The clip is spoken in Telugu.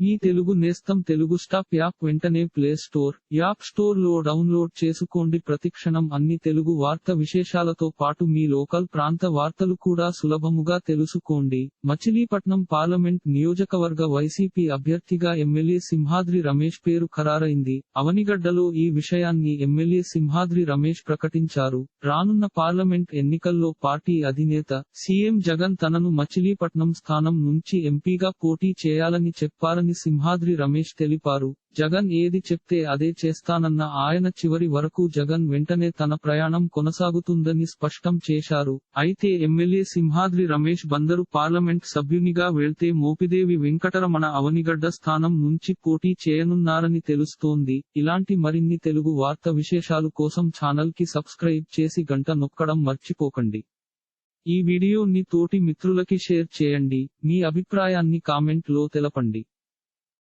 మీ తెలుగు నేస్తం తెలుగు స్టాప్ యాప్ వెంటనే ప్లే స్టోర్ యాప్ స్టోర్లో డౌన్లోడ్ చేసుకోండి. ప్రతిక్షణం అన్ని తెలుగు వార్త విశేషాలతో పాటు మీ లోకల్ ప్రాంత వార్తలు కూడా సులభముగా తెలుసుకోండి. మచిలీపట్నం పార్లమెంట్ నియోజకవర్గ వైసీపీ అభ్యర్థిగా ఎమ్మెల్యే సింహాద్రి రమేష్ పేరు ఖరారైంది. అవనిగడ్డలో ఈ విషయాన్ని ఎమ్మెల్యే సింహాద్రి రమేష్ ప్రకటించారు. రానున్న పార్లమెంట్ ఎన్నికల్లో పార్టీ అధినేత సీఎం జగన్ తనను మచిలీపట్నం స్థానం నుంచి ఎంపీగా పోటీ చేయాలని చెప్పారని సింహాద్రి రమేష్ తెలిపారు జగన్ ఏది చెప్తే అదే చేస్తానన్న ఆయన చివరి వరకు జగన్ వెంటనే తన ప్రయాణం కొనసాగుతుందని స్పష్టం చేశారు. అయితే ఎమ్మెల్యే సింహాద్రి రమేష్ బందరు పార్లమెంట్ సభ్యునిగా వెళ్తే మోపిదేవి వెంకటరమణ అవనిగడ్డ స్థానం నుంచి పోటీ చేయనున్నారని తెలుస్తోంది. ఇలాంటి మరిన్ని తెలుగు వార్త విశేషాలు కోసం ఛానల్కి సబ్స్క్రైబ్ చేసి గంట నొక్కడం మర్చిపోకండి. ఈ వీడియోని తోటి మిత్రులకి షేర్ చేయండి. మీ అభిప్రాయాన్ని కామెంట్లో తెలపండి.